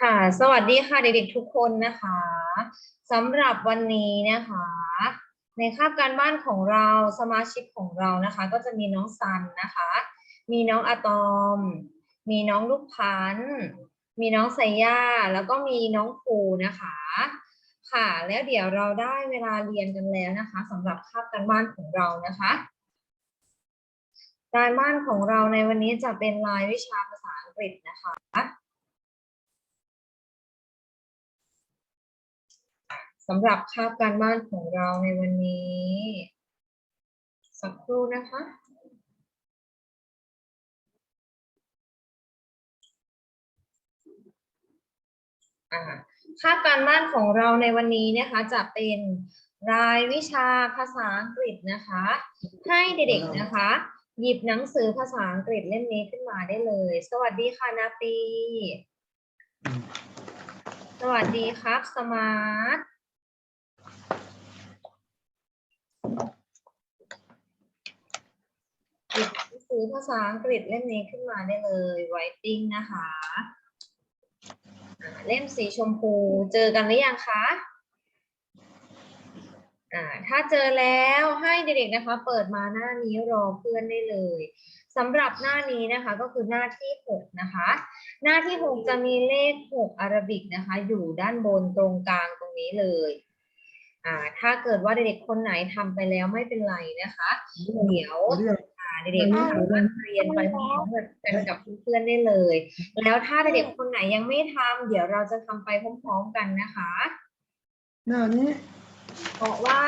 ค่ะ สวัสดีค่ะเด็กๆทุกคนนะคะสำหรับวันนี้นะคะ ในคาบการบ้านของเราสมาชิกของเรานะคะ ก็จะมีน้องซันนะคะ มีน้องอะตอม มีน้องลูกพันธ์มีน้องไซย่าแล้วก็มีน้องภูนะคะ ค่ะแล้วเดี๋ยวเราได้เวลาเรียนกันแล้วนะคะสำหรับคาบการบ้านของเรานะคะการบ้านของเราในวันนี้จะเป็นรายวิชาภาษาอังกฤษนะคะ สำหรับคาบการบ้านของเราในวันนี้ สักครู่นะคะอ่าคาบการบ้านของเราในวันนี้นะคะจะเป็นรายวิชาภาษาอังกฤษนะคะ ให้เด็กๆนะคะ หยิบหนังสือภาษาอังกฤษเล่มนี้ขึ้นมาได้เลย สวัสดีค่ะนาปี สวัสดีครับ สมาร์ท หยิบหนังสือภาษาอังกฤษเล่มนี้ขึ้นมาได้เลยไวติ้งนะคะ เล่มสีชมพู เจอกันหรือยังคะถ้าเจอแล้วให้เด็กๆนะคะ เปิดมาหน้านี้รอเพื่อนได้เลยสำหรับหน้านี้นะคะก็คือหน้าที่หกนะคะ หน้าที่หกจะมีเลขหกอาราบิกนะคะ อยู่ด้านบนตรงกลางตรงนี้เลยถ้าเกิดว่าเด็กๆคนไหนทำไปแล้วไม่เป็นไรนะคะ เดี๋ยว อ่าเด็กๆสามารถเรียนไปพร้อมๆกันกับเพื่อนๆได้เลย แล้วถ้าเด็กๆคนไหนยังไม่ทำเดี๋ยวเราจะทำไปพร้อมๆกันนะคะหน้านี้เพราะว่า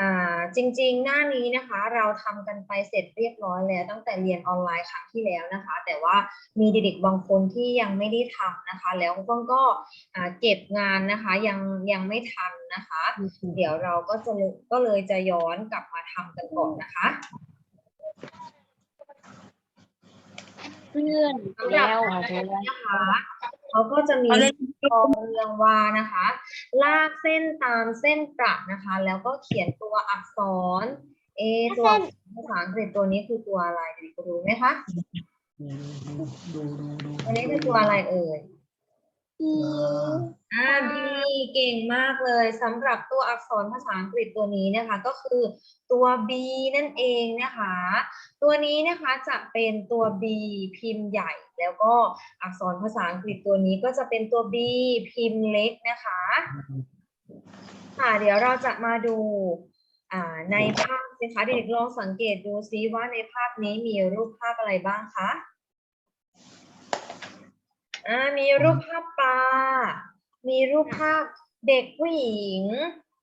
อ่าจริงๆ หน้านี้นะคะเราทำกันไปเสร็จเรียบร้อยแล้ว ตั้งแต่เรียนออนไลน์ครั้งที่แล้วนะคะ แต่ว่ามีเด็กๆบางคนที่ยังไม่ได้ทำนะคะ แล้วก็ก็อ่าเก็บงานนะคะยังยังไม่ทันนะคะ เดี๋ยวเราก็จะก็เลยจะย้อนกลับมาทำกันก่อนนะคะ เพื่อนสำหรับแล้วการเรียนนะคะเขาก็จะมีกองเรืองวานะคะ ลากเส้นตามเส้นประนะคะ แล้วก็เขียนตัวอักษร เอะตัวอักษรภาษาอังกฤษตัวนี้คือตัวอะไรเด็กๆรู้ไหมคะดูดูดูดูตัวนี้คือตัวอะไรเอ่ย อ่าบีเก่งมากเลยสำหรับตัวอักษรภาษาอังกฤษตัวนี้นะคะ ก็คือตัว B นั่นเองนะคะ ตัวนี้นะคะจะเป็นตัว B พิมพ์ใหญ่ แล้วก็อักษรภาษาอังกฤษตัวนี้ก็จะเป็นตัว B พิมพ์เล็กนะคะค่ะเดี๋ยวเราจะมาดูอ่าในภาพนะคะเด็กๆลองสังเกตดูซิว่าในภาพนี้มีรูปภาพอะไรบ้างคะอ่ามีรูปภาพปลา มีรูปภาพเด็กผู้หญิง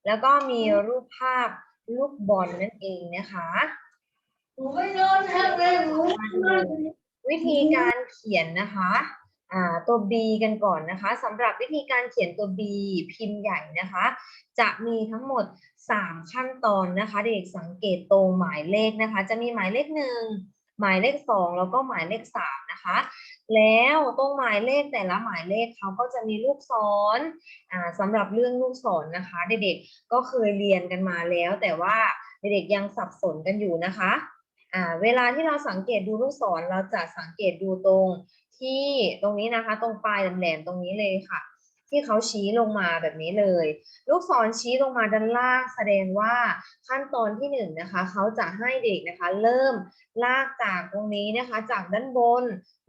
แล้วก็มีรูปภาพลูกบอลนั่นเองนะคะวิธีการเขียนนะคะตัว B กันก่อนนะคะสำหรับวิธีการเขียนตัว B พิมพ์ใหญ่นะคะ จะมีทั้งหมด 3 ขั้นตอนนะคะ เด็กสังเกตตรงหมายเลขนะคะ จะมีหมายเลขหนึ่ง หมายเลขสองแล้วก็หมายเลขสามนะคะ แล้วตรงหมายเลขแต่ละหมายเลขเขาก็จะมีลูกศรอ่าสำหรับเรื่องลูกศรนะคะ เด็กๆก็เคยเรียนกันมาแล้ว แต่ว่าเด็กๆยังสับสนกันอยู่นะคะเวลาที่เราสังเกตดูลูกศรเราจะสังเกตดูตรงที่ตรงนี้นะคะ ตรงปลายแหลมๆตรงนี้เลยค่ะ ที่เขาชี้ลงมาแบบนี้เลย ลูกศรชี้ลงมาด้านล่างแสดงว่าขั้นตอนที่หนึ่งนะคะเขาจะให้เด็กนะคะ เริ่มลากจากตรงนี้นะคะ จากด้านบน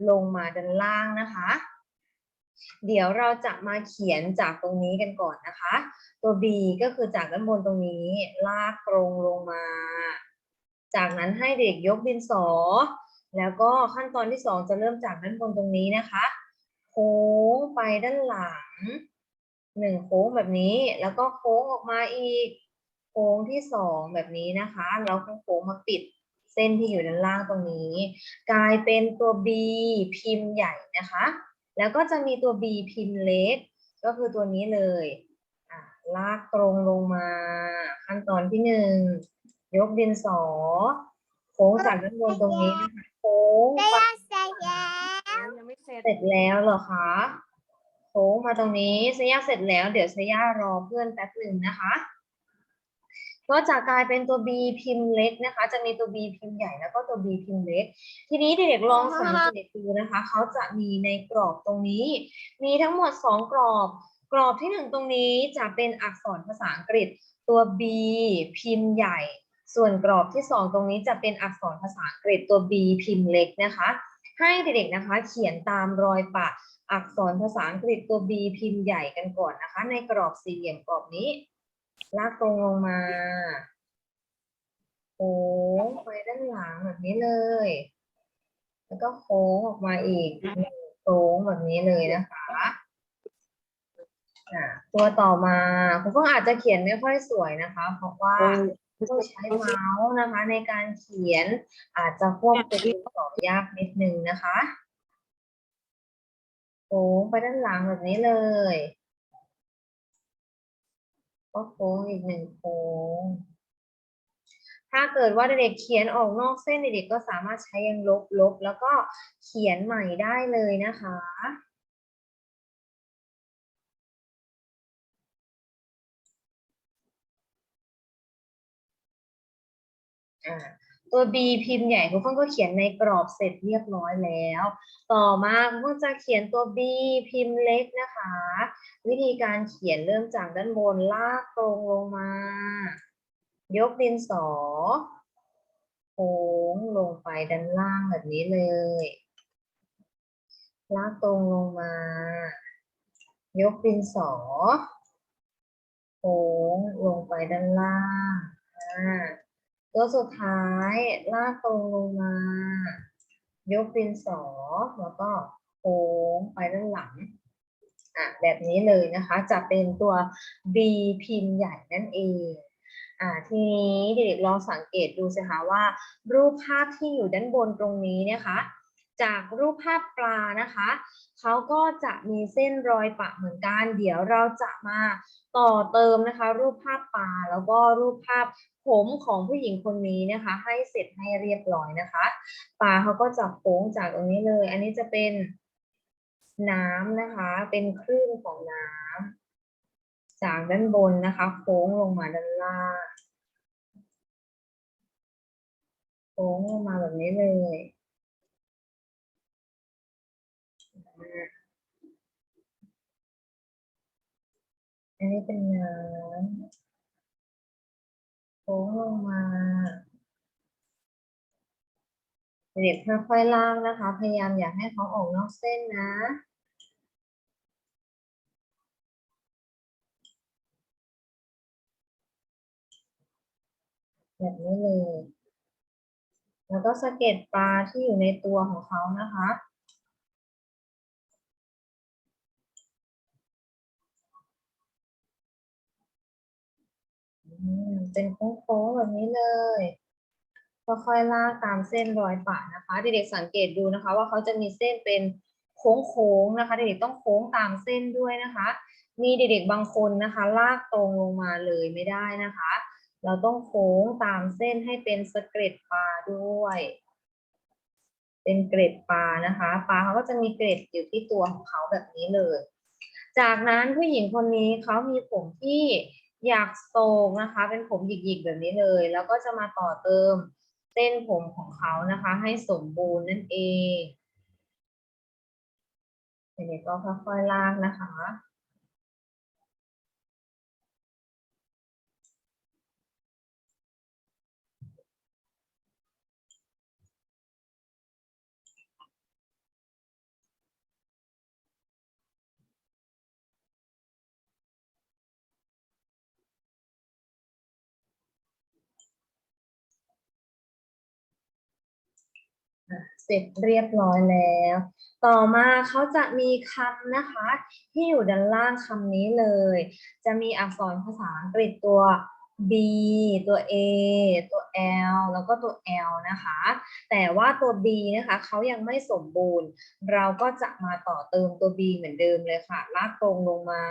ลงมาด้านล่างนะคะ เดี๋ยวเราจะมาเขียนจากตรงนี้กันก่อนนะคะ ตัว B ก็คือจากด้านบนตรงนี้ ลากตรงลงมา จากนั้นให้เด็กยกดินสอ แล้วก็ขั้นตอนที่สองจะเริ่มจากด้านบนตรงนี้นะคะ ค้งไปด้านหลังหนึ่งโค้งแบบนี้ แล้วก็โค้งออกมาอีก โค้งที่สองแบบนี้นะคะแล้วก็โค้งมาปิดเส้นที่อยู่ด้านล่างตรงนี้ กลายเป็นตัว B พิมพ์ใหญ่นะคะ แล้วก็จะมีตัว B พิมพ์เล็ก ก็คือตัวนี้เลยลากตรงลงมา ขั้นตอนที่หนึ่งยกดินสอ โค้งจากด้านบนตรงนี้นะคะโค้งไปยังไม่ เสร็จ เสร็จแล้วเหรอคะโค้งมาตรงนี้เซย่าเสร็จแล้ว เดี๋ยวเซย่ารอเพื่อนแป๊บหนึ่งนะคะก็จะกลายเป็นตัว B พิมพ์เล็กนะคะ จะมีตัว B พิมพ์ใหญ่แล้วก็ตัว B พิมพ์เล็ก ทีนี้เด็กๆลองสังเกตดูนะคะ เขาจะมีในกรอบตรงนี้ มีทั้งหมดสองกรอบ กรอบที่หนึ่งตรงนี้จะเป็นอักษรภาษาอังกฤษตัว B พิมพ์ใหญ่ ส่วนกรอบที่สองตรงนี้จะเป็นอักษรภาษาอังกฤษตัว B พิมพ์เล็กนะคะ ให้เด็กๆนะคะ เขียนตามรอยปะอักษรภาษาอังกฤษตัว B พิมพ์ใหญ่กันก่อนนะคะ ในกรอบสี่เหลี่ยมกรอบนี้ ลากตรงลงมาโค้งไปด้านหลังแบบนี้เลย แล้วก็โค้งออกมาอีกหนึ่งโค้งแบบนี้เลยนะคะอะตัวต่อมาคุณก็อาจจะเขียนไม่ค่อยสวยนะคะ เพราะว่า ต้องใช้เมาส์นะคะ ในการเขียนอาจจะควบคุมต่อยากนิดนึงนะคะโค้งไปด้านหลังแบบนี้เลยก็โค้งอีกหนึ่งโค้งถ้าเกิดว่าเด็กเขียนออกนอกเส้นเด็กก็สามารถใช้ยังลบลบแล้วก็เขียนใหม่ได้เลยนะคะ อ่าตัว B พิมพ์ใหญ่คุณเพิ่งก็เขียนในกรอบเสร็จเรียบร้อยแล้ว ต่อมาคุณเพิ่งจะเขียนตัว B พิมพ์เล็กนะคะ วิธีการเขียนเริ่มจากด้านบนลากตรงลงมา ยกดินสอโค้งลงไปด้านล่างแบบนี้เลย ลากตรงลงมา ยกดินสอโค้งลงไปด้านล่างอ่า ตัวสุดท้ายลากตรงลงมา ยกดินสอแล้วก็โค้งไปด้านหลังอะแบบนี้เลยนะคะ จะเป็นตัว B พิมพ์ใหญ่นั่นเองอ่าทีนี้เด็กๆลองสังเกตดูสิคะว่า รูปภาพที่อยู่ด้านบนตรงนี้นะคะจากรูปภาพปลานะคะ เขาก็จะมีเส้นรอยปะเหมือนกัน เดี๋ยวเราจะมาต่อเติมนะคะ รูปภาพปลาแล้วก็รูปภาพ ผมของผู้หญิงคนนี้นะคะ ให้เสร็จให้เรียบร้อยนะคะปลาเขาก็จะโค้งจากตรงนี้เลย อันนี้จะเป็นน้ำนะคะ เป็นคลื่นของน้ำจากด้านบนนะคะ โค้งลงมาด้านล่างโค้งลงมาแบบนี้เลยอันนี้เป็นน้ำ ค้งลงมาเด็กค่อยๆลากนะคะ พยายามอย่าให้เขาออกนอกเส้นนะ แบบนี้เลย แล้วก็สะเก็ดปลาที่อยู่ในตัวของเขานะคะ เป็นโค้งๆแบบนี้เลยค่อยๆลากตามเส้นรอยปะนะคะเด็กๆสังเกตดูนะคะ ว่าเขาจะมีเส้นเป็นโค้งๆนะคะเด็กๆต้องโค้งตามเส้นด้วยนะคะ มีเด็กๆบางคนนะคะ ลากตรงลงมาเลยไม่ได้นะคะ เราต้องโค้งตามเส้นให้เป็นสเกร็ดปลาด้วย เป็นเกร็ดปลานะคะปลาเขาก็จะมีเกร็ดอยู่ที่ตัวของเขาแบบนี้เลย จากนั้นผู้หญิงคนนี้เขามีผมที่ อยากโศกนะคะ เป็นผมหยิกๆแบบนี้เลย แล้วก็จะมาต่อเติมเส้นผมของเขานะคะ ให้สมบูรณ์นั่นเองเด็กๆก็ค่อยๆลากนะคะ เสร็จเรียบร้อยแล้ว ต่อมาเขาจะมีคำนะคะ ที่อยู่ด้านล่างคำนี้เลย จะมีอักษรภาษาอังกฤษตัว B ตัว A ตัว L แล้วก็ตัว L นะคะ แต่ว่าตัว B นะคะเขายังไม่สมบูรณ์ เราก็จะมาต่อเติมตัว B เหมือนเดิมเลยค่ะลากตรงลงมา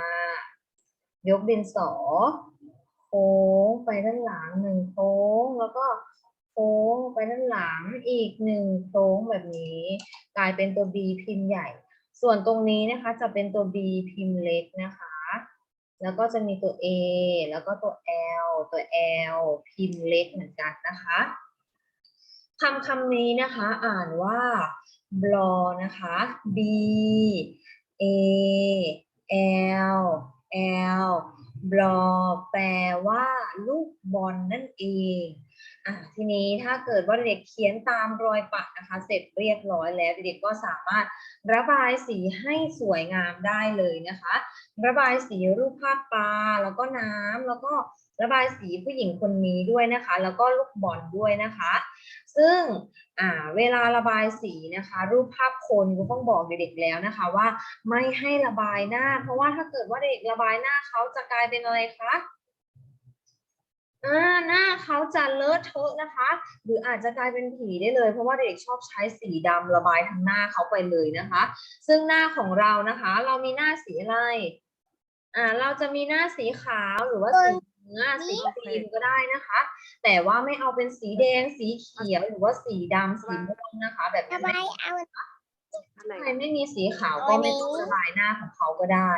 ยกดินสอ โค้งไปด้านหลังหนึ่งโค้ง แล้วก็ ค้งไปด้านหลังอีกหนึ่งโค้งแบบนี้ กลายเป็นตัว B พิมพ์ใหญ่ ส่วนตรงนี้นะคะจะเป็นตัว B พิมพ์เล็กนะคะ แล้วก็จะมีตัว A แล้วก็ตัว L ตัว L พิมพ์เล็กเหมือนกันนะคะคำคำนี้นะคะอ่านว่าบลอนะคะ B A L L บลอแปลว่าลูกบอลนั่นเอง อะทีนี้ถ้าเกิดว่าเด็กเขียนตามรอยปัดนะคะ เสร็จเรียบร้อยแล้วเด็กก็สามารถระบายสีให้สวยงามได้เลยนะคะ ระบายสีรูปภาพปลาแล้วก็น้ำแล้วก็ระบายสีผู้หญิงคนนี้ด้วยนะคะ แล้วก็ลูกบอลด้วยนะคะ ซึ่งเวลาระบายสีนะคะ รูปภาพคนก็ต้องบอกเด็กๆแล้วนะคะ ว่าไม่ให้ระบายหน้า เพราะว่าถ้าเกิดว่าเด็กระบายหน้าเขาจะกลายเป็นอะไรคะ อ่าหน้าเขาจะเลอะเทอะนะคะ หรืออาจจะกลายเป็นผีได้เลย เพราะว่าเด็กชอบใช้สีดำระบายทั้งหน้าเขาไปเลยนะคะ ซึ่งหน้าของเรานะคะ เรามีหน้าสีอะไรอ่าเราจะมีหน้าสีขาวหรือว่าสีเนื้อสีครีมก็ได้นะคะ แต่ว่าไม่เอาเป็นสีแดงสีเขียวหรือว่าสีดำสีม่วงนะคะ แบบระนี้ไม่บายเอาใครไม่มีสีขาวก็ไม่ต้องระบายหน้าของเขาก็ได้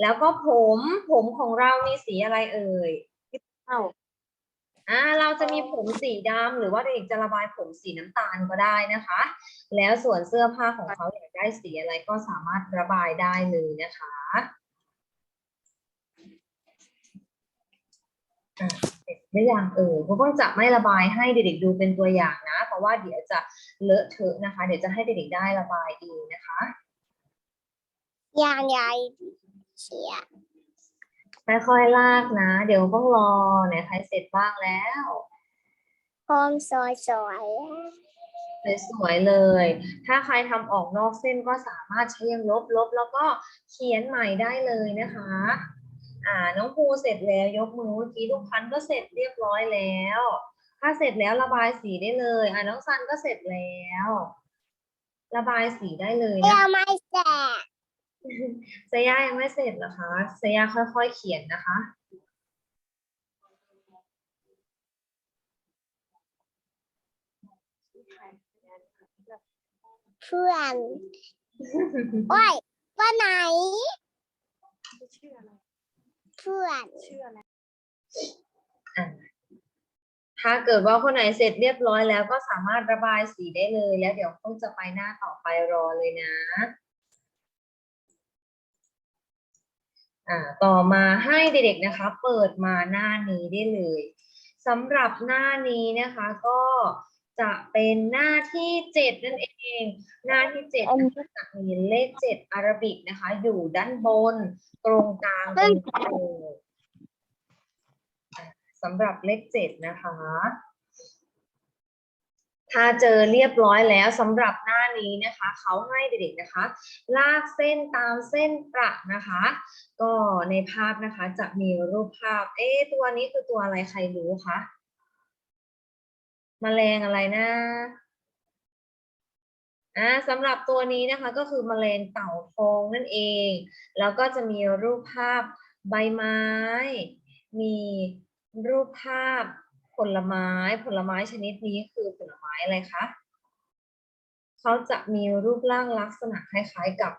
แล้วก็ผมผมของเรามีสีอะไรเอ่ยเอาอ่าเราจะมีผมสีดำหรือว่าเด็กจะระบายผมสีน้ำตาลก็ได้นะคะ แล้วส่วนเสื้อผ้าของเขาอยากได้สีอะไรก็สามารถระบายได้เลยนะคะอะเสร็จหรือยังเออก็ต้องจะไม่ระบายให้เด็กๆดูเป็นตัวอย่างนะ เพราะว่าเดี๋ยวจะเลอะเทอะนะคะ เดี๋ยวจะให้เด็กๆได้ระบายเองนะคะยางใหญ่เชีย ค่อยๆลากนะ เดี๋ยวต้องรอไหนใครเสร็จบ้างแล้วพร้อมสวยสวยสวยๆเลย ถ้าใครทำออกนอกเส้นก็สามารถใช้ยังลบลบแล้วก็เขียนใหม่ได้เลยนะคะ อ่า น้องภูเสร็จแล้วยกมือเมื่อกี้ทุกพันก็เสร็จเรียบร้อยแล้ว ถ้าเสร็จแล้วระบายสีได้เลย อ่าน้องซันก็เสร็จแล้ว ระบายสีได้เลยเดี๋นะยวไม่แสบ เซย่ายังไม่เสร็จเหรอคะเซย่าค่อยๆเขียนนะคะ เพื่อน โอ้ยว่าไหน ชื่ออะไรเพื่อน ชื่ออะไรถ้าเกิดว่าคนไหนเสร็จเรียบร้อยแล้วก็สามารถระบายสีได้เลย แล้วเดี๋ยวคงจะไปหน้าต่อไปรอเลยนะ อ่า ต่อมาให้เด็กๆนะคะ เปิดมาหน้านี้ได้เลยสำหรับหน้านี้นะคะก็จะเป็นหน้าที่เจ็ดนั่นเอง หน้าที่เจ็ดนะคะจะมีเลขเจ็ดอารบิกนะคะ อยู่ด้านบนตรงกลางตรงนี้เลยอะสำหรับเลขเจ็ดนะคะ ถ้าเจอเรียบร้อยแล้วสำหรับหน้านี้นะคะ เขาให้เด็กๆนะคะ ลากเส้นตามเส้นประนะคะ ก็ในภาพนะคะจะมีรูปภาพ เอ๊ตัวนี้คือตัวอะไรใครรู้คะมแมลงอะไรนะอ่าสำหรับตัวนี้นะคะก็คือมแมลงเต่าทองนั่นเอง แล้วก็จะมีรูปภาพใบไม้ มีรูปภาพ ผลไม้ผลไม้ชนิดนี้คือผลไม้อะไรคะเขาจะมีรูปร่างลักษณะคล้ายๆกับ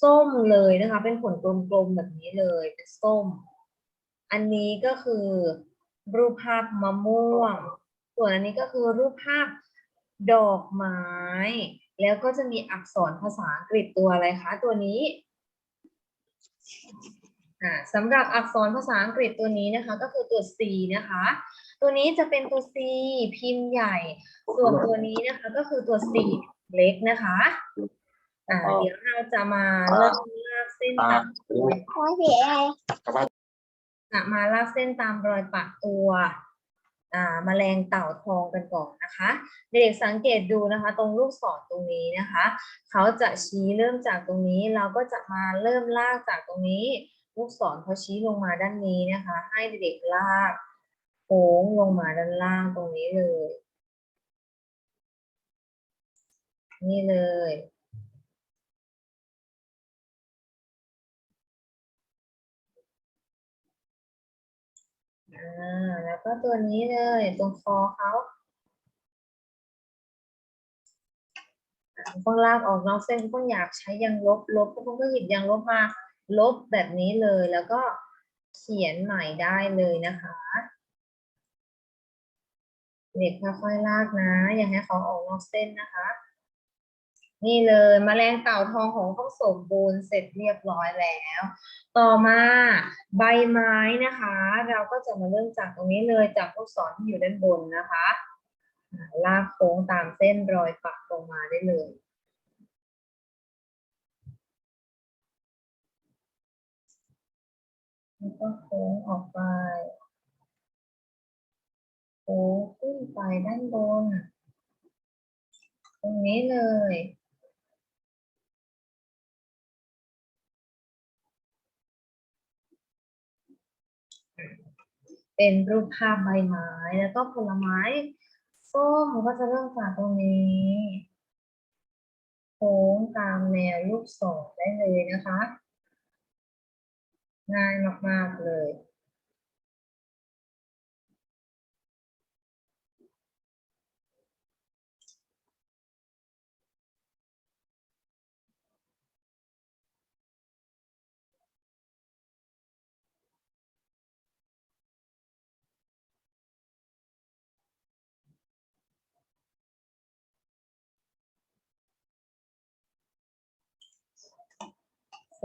ส้มเลยนะคะ เป็นผลกลมๆแบบนี้เลยเป็นส้ม อันนี้ก็คือรูปภาพมะม่วง ส่วนอันนี้ก็คือรูปภาพดอกไม้ แล้วก็จะมีอักษรภาษาอังกฤษตัวอะไรคะ ตัวนี้ สำหรับอักษรภาษาอังกฤษตัวนี้นะคะ ก็คือตัว C นะคะ ตัวนี้จะเป็นตัว C พิมพ์ใหญ่ ส่วนตัวนี้นะคะก็คือตัว C เล็กนะคะอ่าเดี๋ยวเราจะมาเริ่มลากเส้นตามรอยโอ้ยสีอะไรจะมาลากเส้นตามรอยปากตัวอ่าแมลงเต่าทองกันก่อนนะคะ เด็กสังเกตดูนะคะ ตรงลูกศรตรงนี้นะคะ เขาจะชี้เริ่มจากตรงนี้ เราก็จะมาเริ่มลากจากตรงนี้ ลูกศรเขาชี้ลงมาด้านนี้นะคะ ให้เด็กลากโค้งลงมาด้านล่างตรงนี้เลย นี่เลยอ่าแล้วก็ตัวนี้เลยตรงคอเขาต้องลากออกนอกเส้นต้องอยากใช้ยางลบลบก็ต้องก็หยิบยางลบมา ลบแบบนี้เลยแล้วก็เขียนใหม่ได้เลยนะคะ เด็กค่อยๆลากนะ อย่าให้เขาออกนอกเส้นนะคะ นี่เลยมแมลงเต่าทองของต้องสมบูรณ์เสร็จเรียบร้อยแล้ว ต่อมาใบไม้นะคะ เราก็จะมาเริ่มจากตรงนี้เลยจากลูกศรที่อยู่ด้านบนนะคะลากโค้งตามเส้นรอยปักลงมาได้เลย แล้วก็โค้งออกไป โค้งขึ้นไปด้านบน ตรงนี้เลย เป็นรูปภาพใบไม้ แล้วก็ผลไม้ส้มก็จะเริ่มจากตรงนี้โค้งตามแนวลูกศรได้เลยนะคะ ง่ายมาก ๆ เลย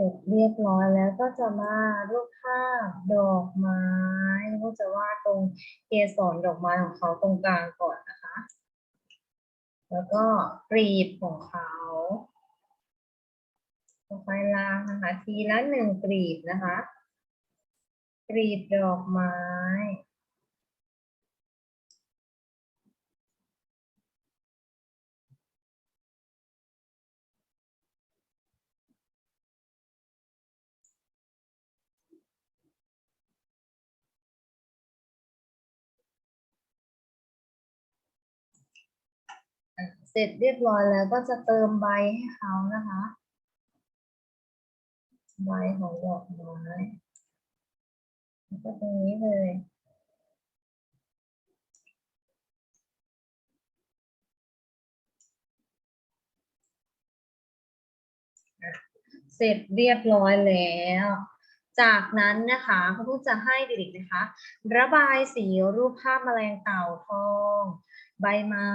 สร็จเรียบร้อยแล้วก็จะมารูปภาพดอกไม้ก็จะวาดตรงเกสรดอกไม้ของเขาตรงกลางก่อนนะคะ แล้วก็กรีบของเขาค่อยๆล่างนะคะ ทีละหนึ่งกรีบนะคะ กรีบดอกไม้ ร็จเรียบร้อยแล้วก็จะเติมใบให้เขานะคะ ใบของดอกไม้ก็ตรงนี้เลยเสร็จเรียบร้อยแล้ว จากนั้นนะคะเขาก็จะให้เด็กๆนะคะ ระบายสีรูปภาพแมลงเต่าทอง ใบไม้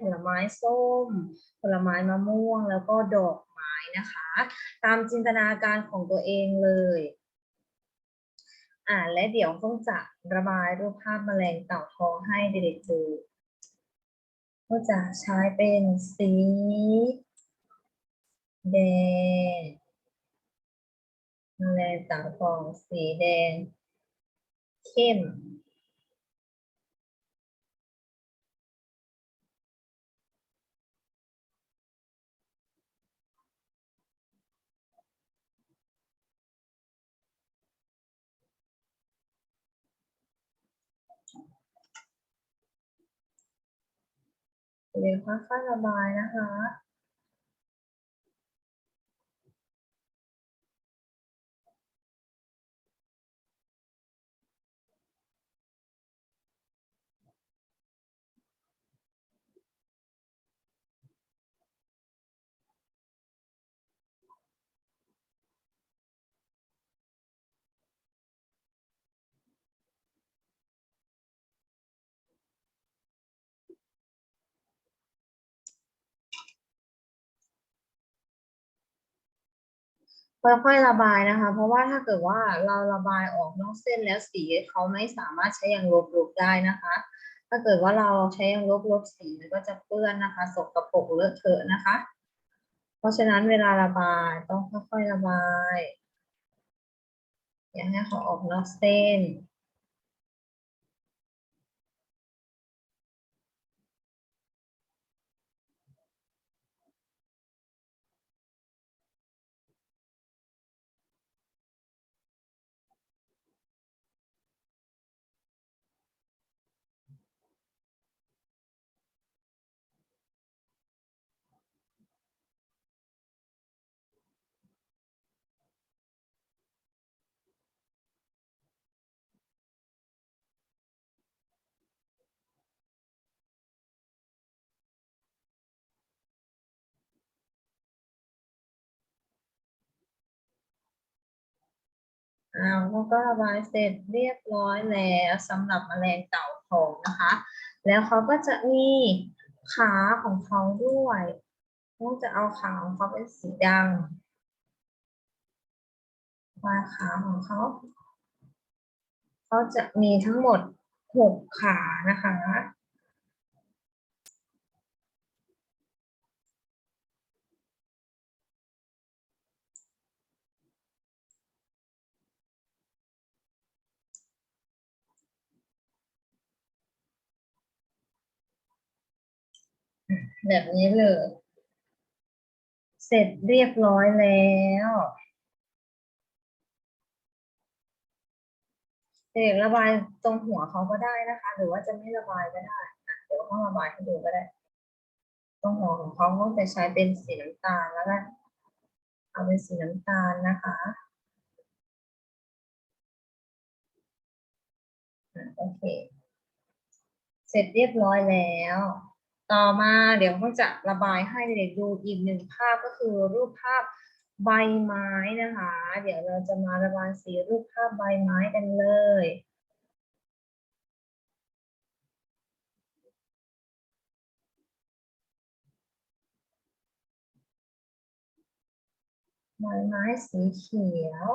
ผลไม้ส้ม ผลไม้มะม่วง แล้วก็ดอกไม้นะคะ ตามจินตนาการของตัวเองเลยอ่าและเดี๋ยวต้องจะระบายรูปภาพแมลงเต่าทองให้เด็กๆดูก็จะใช้เป็นสีแดงแมลงเต่าทองสีแดงเข้ม เดี๋ยวค่อยๆระบายนะคะ ค่อยๆระบายนะคะ เพราะว่าถ้าเกิดว่าเราระบายออกนอกเส้นแล้วสีเขาไม่สามารถใช้ยางลบลบได้นะคะ ถ้าเกิดว่าเราใช้ยางลบลบสีมันก็จะเปื้อนนะคะสกปรกเลอะเทอะนะคะ เพราะฉะนั้นเวลาระบายต้องค่อยๆระบาย อย่าให้เขาออกนอกเส้น อ้าวเขาก็ระบายเสร็จเรียบร้อยแล้วสำหรับแมลงเต่าทองนะคะ แล้วเขาก็จะมีขาของเขาด้วยเขาจะเอาขาของเขาเป็นสีดำวาดขาของเขา เขาจะมีทั้งหมดหกขานะคะ แบบนี้เลย เสร็จเรียบร้อยแล้ว เด็กระบายตรงหัวเขาก็ได้นะคะ หรือว่าจะไม่ระบายก็ได้เดี๋ยวห้องระบายให้ดูก็ได้ ตรงหัวของเขาก็จะใช้เป็นสีน้ำตาลแล้วกันเอาเป็นสีน้ำตาลนะคะโอเค เสร็จเรียบร้อยแล้ว ต่อมาเดี๋ยวก็จะระบายให้เด็กดูอีกหนึ่งภาพก็คือรูปภาพใบไม้นะคะ เดี๋ยวเราจะมาระบายสีรูปภาพใบไม้กันเลย ใบไม้สีเขียว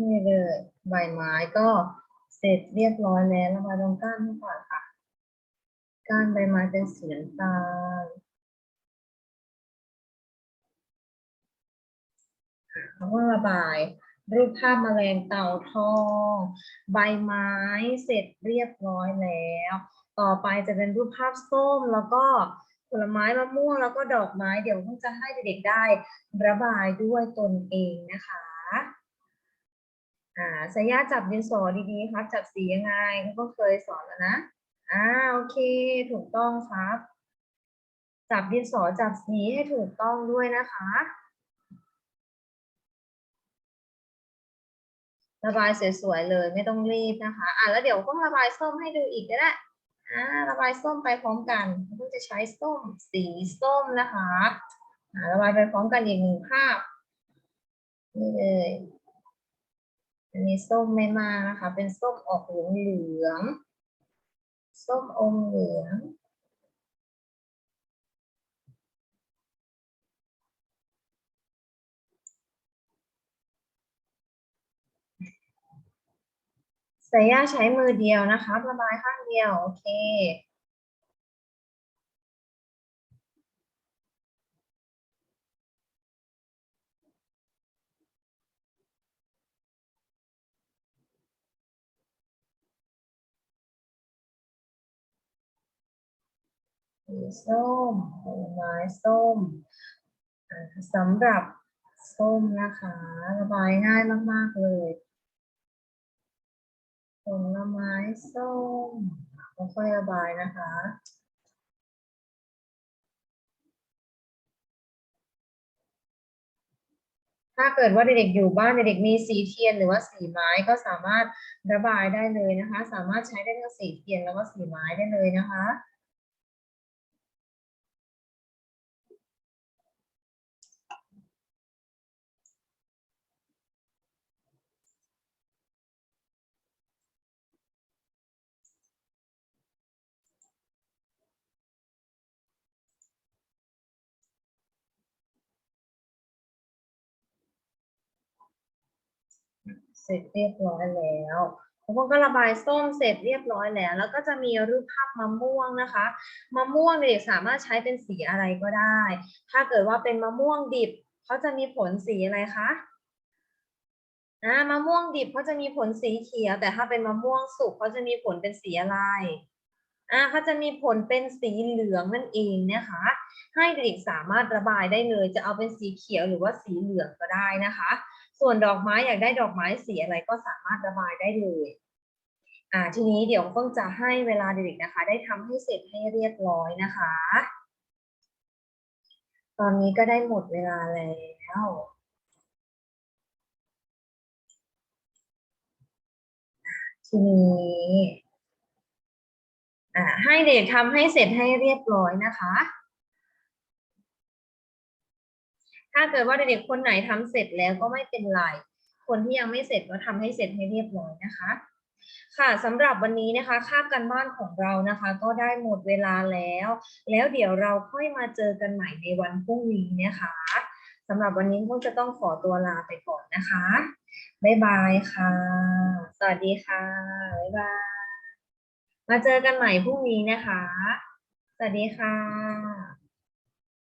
นี่เลยใบไม้ก็เสร็จเรียบร้อยแล้วระบายตรงก้านก่อนค่ะ ก้านใบไม้เป็นสีน้ำตาลแล้วก็ระบายรูปภาพแมลงเต่าทอง ใบไม้เสร็จเรียบร้อยแล้ว ต่อไปจะเป็นรูปภาพส้มแล้วก็ผลไม้มะม่วงแล้วก็ดอกไม้เดี๋ยวต้องจะให้เด็กๆได้ระบายด้วยตนเองนะคะ อ่าสายาจับดินสอดีๆครับ จับสียังไงเขาก็เคยสอนแล้วนะอ่าโอเค ถูกต้องครับ จับดินสอจับสีให้ถูกต้องด้วยนะคะ ระบายสวยๆเลยไม่ต้องรีบนะคะ อะแล้วเดี๋ยวก็ระบายส้มให้ดูอีกก็ได้อ่าระบายส้มไปพร้อมกันก็จะใช้ส้มสีส้มนะคะอ่าระบายไปพร้อมกันอีกหนึ่งภาพนี่เลย อันนี้ส้มไม่มากนะคะ เป็นส้มออกเหลืองเหลือง ส้มอมเหลืองสายยาใช้มือเดียวนะคะระบายข้างเดียว โอเค สีส้มผลไม้ส้มสำหรับส้มนะคะ ระบายง่ายมาก ๆ เลยผลไม้ส้มค่อยๆระบายนะคะถ้าเกิดว่าเด็กๆอยู่บ้านเด็กๆมีสีเทียนหรือว่าสีไม้ก็สามารถระบายได้เลยนะคะ สามารถใช้ได้ทั้งสีเทียนแล้วก็สีไม้ได้เลยนะคะ เสร็จเรียบร้อยแล้วทุกคนก็ระบายส้มเสร็จเรียบร้อยแล้ว แล้วก็จะมีรูปภาพมะม่วงนะคะ มะม่วงเด็กสามารถใช้เป็นสีอะไรก็ได้ ถ้าเกิดว่าเป็นมะม่วงดิบเขาจะมีผลสีอะไรคะอ่ามะม่วงดิบเขาจะมีผลสีเขียว แต่ถ้าเป็นมะม่วงสุกเขาจะมีผลเป็นสีอะไรอ่าเขาจะมีผลเป็นสีเหลืองนั่นเองนะคะ ให้เด็กสามารถระบายได้เลย จะเอาเป็นสีเขียวหรือว่าสีเหลืองก็ได้นะคะ ส่วนดอกไม้อยากได้ดอกไม้สีอะไรก็สามารถระบายได้เลยอ่าทีนี้เดี๋ยวเพิ่งจะให้เวลาเด็กๆนะคะ ได้ทำให้เสร็จให้เรียบร้อยนะคะ ตอนนี้ก็ได้หมดเวลาแล้วทีนี้อ่าให้เด็กทำให้เสร็จให้เรียบร้อยนะคะ ถ้าเกิดว่าเด็กๆคนไหนทำเสร็จแล้วก็ไม่เป็นไร คนที่ยังไม่เสร็จก็ทำให้เสร็จให้เรียบร้อยนะคะ ค่ะสำหรับวันนี้นะคะคาบการบ้านของเรานะคะ ก็ได้หมดเวลาแล้ว แล้วเดี๋ยวเราค่อยมาเจอกันใหม่ในวันพรุ่งนี้นะคะสำหรับวันนี้พวกจะต้องขอตัวลาไปก่อนนะคะ บ๊ายบายค่ะ สวัสดีค่ะ บ๊ายบาย มาเจอกันใหม่พรุ่งนี้นะคะ สวัสดีค่ะ